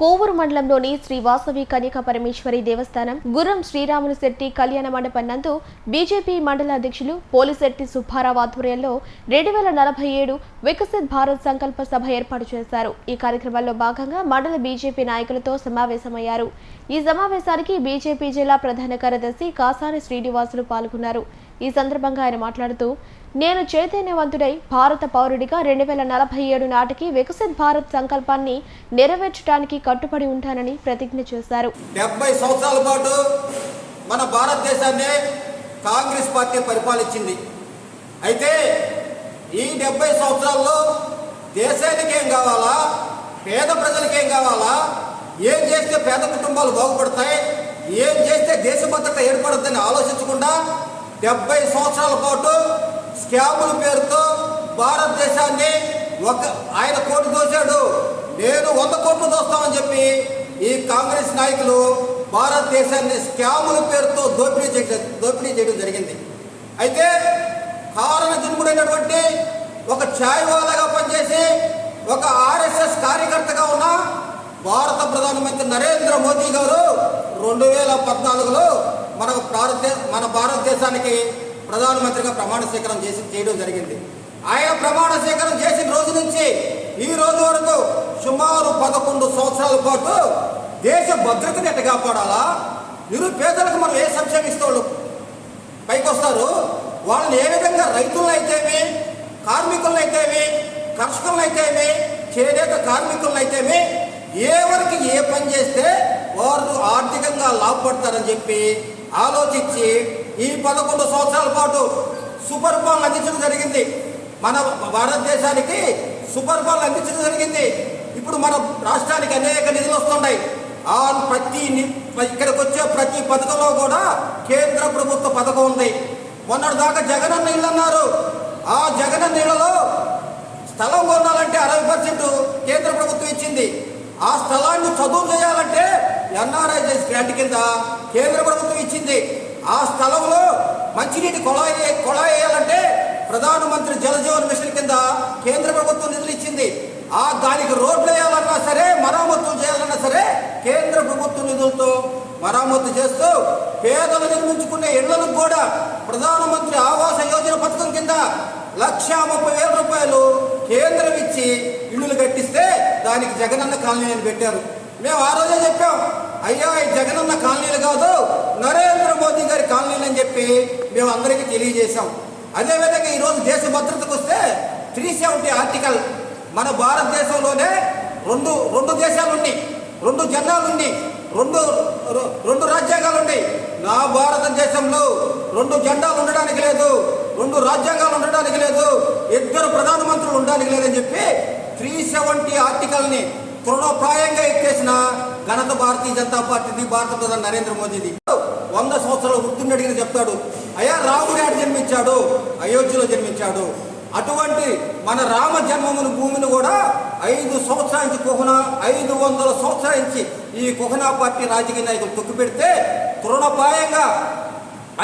కోవూరు మండలంలోని శ్రీ వాసవి కన్యక పరమేశ్వరి దేవస్థానం గుర్రం శ్రీరాములు శెట్టి కళ్యాణ మండపం నందు బీజేపీ మండల అధ్యక్షులు పోలిశెట్టి సుబ్బారావు ఆధ్వర్యంలో రెండు వేల నలభై ఏడు వికసిత్ భారత్ సంకల్ప సభ ఏర్పాటు చేశారు. ఈ కార్యక్రమంలో భాగంగా మండల బీజేపీ నాయకులతో సమావేశమయ్యారు. ఈ సమావేశానికి బీజేపీ జిల్లా ప్రధాన కార్యదర్శి కాసాని శ్రీనివాసులు పాల్గొన్నారు. ఈ సందర్భంగా ఆయన మాట్లాడుతూ నేను చైతన్యవంతుడై భారత పౌరుడిగా రెండు వేల నలభై ఏడు నాటికి వికసిత్ భారత్ సంకల్పాన్ని నెరవేర్చడానికి కట్టుబడి ఉంటానని ప్రతిజ్ఞ చేశారు. డెబ్బై సంవత్సరాల పాటు మన భారతదేశాన్ని కాంగ్రెస్ పార్టీ పరిపాలించింది. అయితే ఈ డెబ్బై సంవత్సరాల్లో దేశానికి ఏం కావాలా? పేద ప్రజలకి ఏం కావాలా? ఏం చేస్తే పేద కుటుంబాలు బాగుపడతాయి? ఏం చేస్తే దేశ భద్రత ఏర్పడుతుందని ఆలోచించకుండా డెబ్బై సంవత్సరాల పాటు స్కాముల పేరుతో భారతదేశాన్ని ఒక ఆయన కోటి దోశాడు. నేను వంద కోట్లు దోస్తామని చెప్పి ఈ కాంగ్రెస్ నాయకులు భారతదేశాన్ని స్కాముల పేరుతో దోపిడీ చేయడం దోపిడీ చేయడం జరిగింది. అయితే కారణ జన్ముడైనటువంటి ఒక ఛాయ్వాలాగా పనిచేసి ఒక ఆర్ఎస్ఎస్ కార్యకర్తగా భారత ప్రధానమంత్రి నరేంద్ర మోదీ గారు రెండు వేల పద్నాలుగులో మన భారత మన భారతదేశానికి ప్రధానమంత్రిగా ప్రమాణ స్వీకారం చేసి చేయడం జరిగింది. ఆయన ప్రమాణ స్వీకారం చేసిన రోజు నుంచి ఈ రోజు వరకు సుమారు పదకొండు సంవత్సరాల పాటు దేశ భద్రతను ఎట్ట కాపాడాలా? నిరుపేదలకు మనం ఏ సంక్షేమిస్తాడు పైకి వస్తారు వాళ్ళని ఏ విధంగా రైతులను అయితేమి కార్మికులను అయితేమి కర్షకులను అయితేమి చేనేత కార్మికులను అయితేమి ఎవరికి ఏ పని చేస్తే వారు ఆర్థికంగా లాభపడతారని చెప్పి ఆలోచించి ఈ పదకొండు సంవత్సరాల పాటు సూపర్ సుపరిపాలన అందించడం జరిగింది. మన భారతదేశానికి సూపర్ సుపరిపాలన అందించడం జరిగింది. ఇప్పుడు మన రాష్ట్రానికి అనేక నిధులు వస్తున్నాయి. ఆ ప్రతి ఇక్కడికి వచ్చే ప్రతి పథకంలో కూడా కేంద్ర ప్రభుత్వ పథకం ఉంది. మొన్నటి దాకా జగనన్న ఇల్లు అన్నారు. ఆ జగనన్న ఇళ్ళలో స్థలం కొనాలంటే అరవై పర్సెంట్ కేంద్ర ప్రభుత్వం ఇచ్చింది. ఆ స్థలాన్ని చదువు చేయాలంటే ఎన్ఆర్ఐజెస్ గ్రాంట్ కింద కేంద్ర ప్రభుత్వం ఇచ్చింది. ఆ స్థలంలో మంచినీటి కొళాయి కొళాయి వేయాలంటే ప్రధానమంత్రి జలజీవన్ మిషన్ కింద కేంద్ర ప్రభుత్వం నిధులు ఇచ్చింది. ఆ దానికి రోడ్లు వేయాలన్నా సరే మరామతులు చేయాలన్నా సరే కేంద్ర ప్రభుత్వ నిధులతో మరమ్మతు చేస్తూ పేదలు నిర్మించుకునే ఇళ్ళకు కూడా ప్రధానమంత్రి ఆవాస యోజన పథకం కింద లక్ష ముప్పై వేల రూపాయలు కేంద్రం ఇచ్చి దానికి జగనన్న కాలనీ అని పెట్టారు. మేము ఆ రోజే చెప్పాం అయ్యా ఈ జగనన్న కాలనీలు కాదు నరేంద్ర మోదీ గారి కాలనీలు అని చెప్పి మేము అందరికీ తెలియజేశాం. అదేవిధంగా ఈరోజు దేశ భద్రతకు వస్తే త్రీ సెవెంటీ ఆర్టికల్ మన భారతదేశంలోనే రెండు రెండు దేశాలుండి రెండు జెండాలుండి రెండు రెండు రాజ్యాంగాలు ఉన్నాయి. నా భారతదేశంలో రెండు జెండాలు ఉండడానికి లేదు రెండు రాజ్యాంగాలు ఉండడానికి లేదు ఇద్దరు ప్రధానమంత్రులు ఉండడానికి లేదని చెప్పి సెవెంటీ ఆర్టికల్ని తృణప్రాయంగా ఎత్తేసిన ఘనత భారతీయ జనతా పార్టీది భారత ప్రధాని నరేంద్ర మోదీది. వంద సంవత్సరాల వృత్తిని అడిగిన చెప్తాడు అయ్యా రాముడు ఆడ జన్మించాడు? అయోధ్యలో జన్మించాడు. అటువంటి మన రామ జన్మమును భూమిని కూడా ఐదు సంవత్సరాల నుంచి కుహన ఐదు వందల సంవత్సరాల నుంచి ఈ కుహనా పార్టీ రాజకీయ నాయకులు తొక్కు పెడితే తృణప్రాయంగా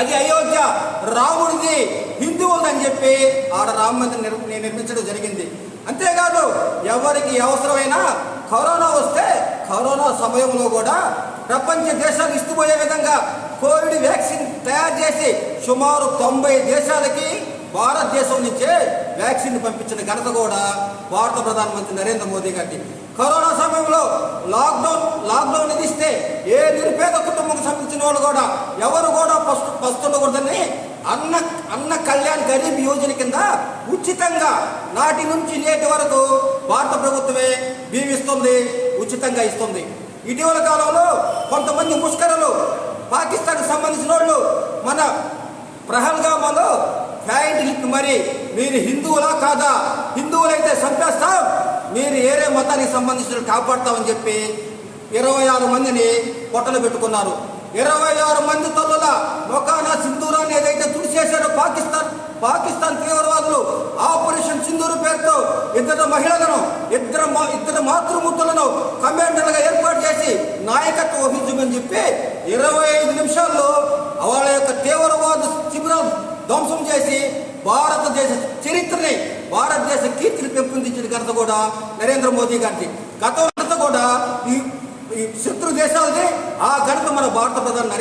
అది అయోధ్య రాముడిది హిందువులని చెప్పి ఆడ రామ మందిరం నిర్మించడం జరిగింది. అంతేకాదు ఎవరికి అవసరమైనా కరోనా వస్తే కరోనా సమయంలో కూడా ప్రపంచ దేశాలు ఇస్తుపోయే విధంగా కోవిడ్ వ్యాక్సిన్ తయారు చేసి సుమారు తొంభై దేశాలకి భారతదేశం నుంచే వ్యాక్సిన్ పంపించిన ఘనత కూడా భారత ప్రధానమంత్రి నరేంద్ర మోదీ గారికి. కరోనా సమయంలో లాక్డౌన్ లాక్డౌన్ విధిస్తే ఏ నిరుపేద కుటుంబం సంబంధించిన వాళ్ళు కూడా ఎవరు కూడా ఫస్ట్ ఫస్ట్ ఉండకూడదని అన్న అన్న కళ్యాణ్ గరీబ్ యోజన కింద ఉచితంగా నాటి నుంచి నేటి వరకు భారత ప్రభుత్వమే బీమిస్తుంది ఉచితంగా ఇస్తుంది. ఇటీవల కాలంలో కొంతమంది ముష్కరలు పాకిస్తాన్కి సంబంధించిన వాళ్ళు మన ప్రహల్గామాలో ప్యాంట్ లిప్ మరి మీరు హిందువులా కాదా? హిందువులైతే చంపేస్తాం మీరు ఏరే మతానికి సంబంధించిన కాపాడతామని చెప్పి ఇరవై ఆరు మందిని పొట్టలు పెట్టుకున్నారు. ఇరవై ఆరు మంది తల్లుల మొకానా పాకిస్తాన్ పాకిస్తాన్ తీవ్రవాదులు ఆపరేషన్ సింధూరు పేరుతో ఇద్దరు మహిళలను ఇద్దరు మా- ఇద్దరు మాతృమూర్తులను కమాండర్లుగా ఏర్పాటు చేసి నాయకత్వం వహించమని చెప్పి ఇరవై ఐదు నిమిషాల్లో వాళ్ళ యొక్క తీవ్రవాద శిబిరం ధ్వంసం చేసి భారతదేశ చరిత్రని భారతదేశ కీర్తిని పెంపొందించిన ఘనత కూడా నరేంద్ర మోదీ గారికి గతంలో కూడా ఈ శత్రు దేశాలది ఆ ఘనత మన భారత ప్రధాని నరేంద్ర